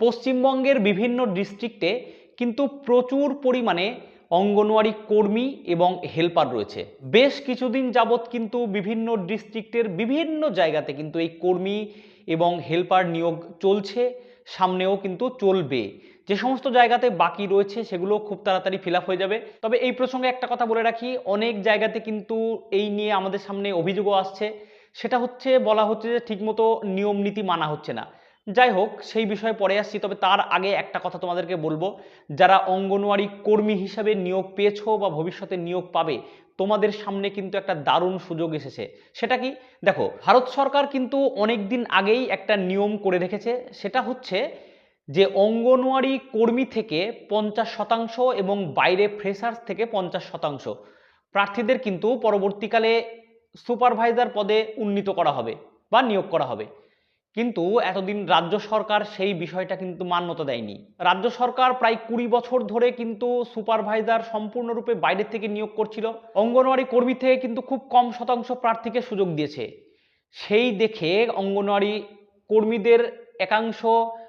পশ্চিমবঙ্গের বিভিন্ন ডিস্ট্রিক্টে কিন্তু প্রচুর পরিমাণে অঙ্গনওয়াড়ি কর্মী এবং হেল্পার রয়েছে। বেশ কিছুদিন যাবৎ কিন্তু বিভিন্ন ডিস্ট্রিক্টের বিভিন্ন জায়গাতে কিন্তু এই কর্মী এবং হেল্পার নিয়োগ চলছে, সামনেও কিন্তু চলবে। যে সমস্ত জায়গাতে বাকি রয়েছে সেগুলো খুব তাড়াতাড়ি ফিল হয়ে যাবে। তবে এই প্রসঙ্গে একটা কথা বলে রাখি, অনেক জায়গাতে কিন্তু এই নিয়ে আমাদের সামনে অভিযোগও আসছে। সেটা হচ্ছে, বলা হচ্ছে যে ঠিকমতো নিয়ম নীতি মানা হচ্ছে না। যাই হোক সেই বিষয়ে পরে আসছি, তবে তার আগে একটা কথা তোমাদেরকে বলব। যারা অঙ্গনওয়াড়ি কর্মী হিসাবে নিয়োগ পেয়েছ বা ভবিষ্যতে নিয়োগ পাবে, তোমাদের সামনে কিন্তু একটা দারুণ সুযোগ এসেছে। সেটা কি? দেখো, ভারত সরকার কিন্তু অনেক দিন আগেই একটা নিয়ম করে রেখেছে। সেটা হচ্ছে যে, অঙ্গনওয়াড়ি কর্মী থেকে পঞ্চাশ শতাংশ এবং বাইরে ফ্রেশার্স থেকে পঞ্চাশ শতাংশ। প্রার্থীদের কিন্তু পরবর্তীকালে সুপারভাইজার পদে উন্নীত করা হবে বা নিয়োগ করা হবে। কিন্তু এতদিন রাজ্য সরকার সেই বিষয়টা কিন্তু মান্যতা দেয়নি। রাজ্য সরকার প্রায় কুড়ি বছর ধরে কিন্তু সুপারভাইজার সম্পূর্ণরূপে বাইরে থেকে নিয়োগ করছিল। অঙ্গনওয়াড়ি কর্মী থেকে কিন্তু খুব কম শতাংশ প্রার্থীকে সুযোগ দিয়েছে। সেই দেখে অঙ্গনওয়াড়ি কর্মীদের একাংশ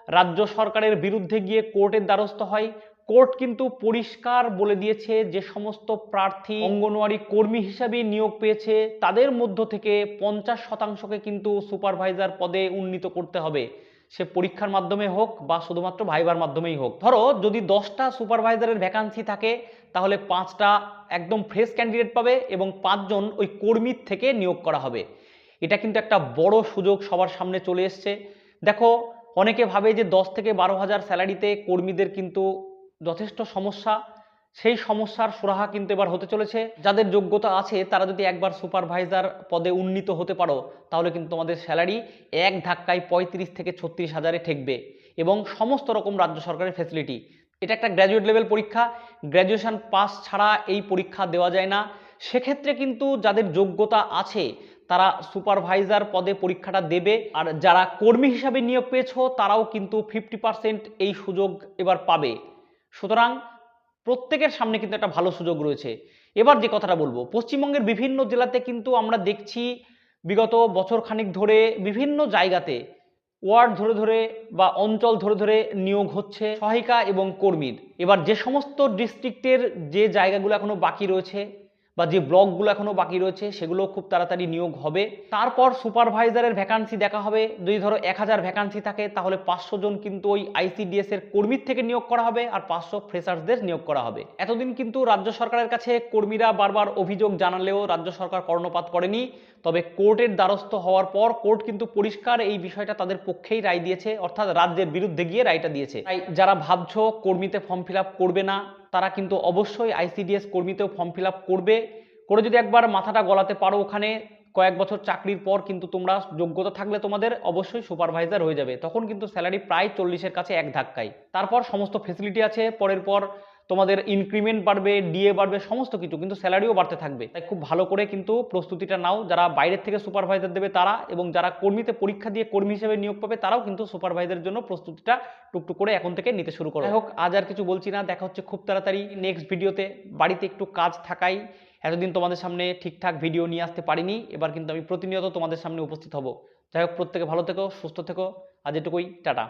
রাজ্য সরকারের বিরুদ্ধে গিয়ে কোর্টের দ্বারস্থ হয়। কোর্ট কিন্তু পরিষ্কার বলে দিয়েছে যে সমস্ত প্রার্থী অঙ্গনওয়াড়ি কর্মী হিসাবে নিয়োগ পেয়েছে, তাদের মধ্য থেকে পঞ্চাশ শতাংশকে কিন্তু সুপারভাইজার পদে উন্নীত করতে হবে। সে পরীক্ষার মাধ্যমে হোক বা শুধুমাত্র ভাইবার মাধ্যমেই হোক। ধরো, যদি দশটা সুপারভাইজারের ভ্যাকান্সি থাকে, তাহলে পাঁচটা একদম ফ্রেশ ক্যান্ডিডেট পাবে এবং পাঁচজন ওই কর্মীর থেকে নিয়োগ করা হবে। এটা কিন্তু একটা বড় সুযোগ সবার সামনে চলে এসছে। দেখো, অনেকে ভাবে যে দশ থেকে বারো হাজার স্যালারিতে কর্মীদের কিন্তু যথেষ্ট সমস্যা, সেই সমস্যার সুরাহা কিন্তু এবার হতে চলেছে। যাদের যোগ্যতা আছে, তারা যদি একবার সুপারভাইজার পদে উন্নীত হতে পারো, তাহলে কিন্তু তোমাদের স্যালারি এক ধাক্কায় পঁয়ত্রিশ থেকে ছত্রিশ হাজারে ঠেকবে এবং সমস্ত রকম রাজ্য সরকারের ফেসিলিটি এটা একটা গ্র্যাজুয়েট লেভেল পরীক্ষা গ্র্যাজুয়েশন পাস ছাড়া এই পরীক্ষা দেওয়া যায় না। সেক্ষেত্রে কিন্তু যাদের যোগ্যতা আছে, তারা সুপারভাইজার পদে পরীক্ষাটা দেবে। আর যারা কর্মী হিসাবে নিয়োগ পেয়েছ, তারাও কিন্তু ফিফটি পার্সেন্ট এই সুযোগ এবার পাবে। সুতরাং প্রত্যেকের সামনে কিন্তু একটা ভালো সুযোগ রয়েছে। এবার যে কথাটা বলব, পশ্চিমবঙ্গের বিভিন্ন জেলাতে কিন্তু আমরা দেখছি বিগত বছর খানিক ধরে বিভিন্ন জায়গাতে ওয়ার্ড ধরে ধরে বা অঞ্চল ধরে ধরে নিয়োগ হচ্ছে সহায়িকা এবং কর্মীর। এবার যে সমস্ত ডিস্ট্রিক্টের যে জায়গাগুলো এখনও বাকি রয়েছে বা যে ব্লকগুলো এখনও বাকি রয়েছে সেগুলো খুব তাড়াতাড়ি নিয়োগ হবে। তারপর সুপারভাইজারের ভ্যাকান্সি দেখা হবে। যদি ধরো এক হাজার ভ্যাকান্সি থাকে, তাহলে পাঁচশো জন কিন্তু ওই আইসিডিএস এর কর্মীর থেকে নিয়োগ করা হবে আর পাঁচশো ফ্রেশার্সদের নিয়োগ করা হবে। এতদিন কিন্তু রাজ্য সরকারের কাছে কর্মীরা বারবার অভিযোগ জানালেও রাজ্য সরকার কর্ণপাত করেনি। তবে কোর্টের দ্বারস্থ হওয়ার পর কোর্ট কিন্তু পরিষ্কার এই বিষয়টা তাদের পক্ষেই রায় দিয়েছে, অর্থাৎ রাজ্যের বিরুদ্ধে গিয়ে রায়টা দিয়েছে। তাই যারা ভাবছ কর্মীতে ফর্ম ফিল করবে না তারা কিন্তু অবশ্যই আইসিডিএস কর্মীতেও ফর্ম ফিল করবে। করে যদি একবার মাথাটা গলাতে পারো ওখানে, কয়েক বছর চাকরির পর কিন্তু তোমরা যোগ্যতা থাকলে তোমাদের অবশ্যই সুপারভাইজার হয়ে যাবে। তখন কিন্তু স্যালারি প্রায় চল্লিশের কাছে এক ধাক্কায়। তারপর সমস্ত ফেসিলিটি আছে, পরের পর তোমাদের ইনক্রিমেন্ট বাড়বে ডিএ বাড়বে, সমস্ত কিছু, কিন্তু স্যালারিও বাড়তে থাকবে। তাই খুব ভালো করে কিন্তু প্রস্তুতিটা নাও। যারা বাইরের থেকে সুপারভাইজার দেবে তারা, এবং যারা কর্মীতে পরীক্ষা দিয়ে কর্মী হিসেবে নিয়োগ পাবে, তারাও কিন্তু সুপারভাইজারের জন্য প্রস্তুতিটা টুকটুক করে এখন থেকে নিতে শুরু করো। হোক, আজ আর কিছু বলছি না। দেখা হচ্ছে খুব তাড়াতাড়ি নেক্সট ভিডিওতে বাড়িতে একটু কাজ থাকাই। এতদিন তোমাদের সামনে ঠিকঠাক ভিডিও নিয়ে আসতে পারিনি। এবার কিন্তু আমি প্রতিনিয়ত তোমাদের সামনে উপস্থিত হব। যাই হোক, প্রত্যেকে ভালো থেকো, সুস্থ থেকো। আজ এটুকুই। টাটা।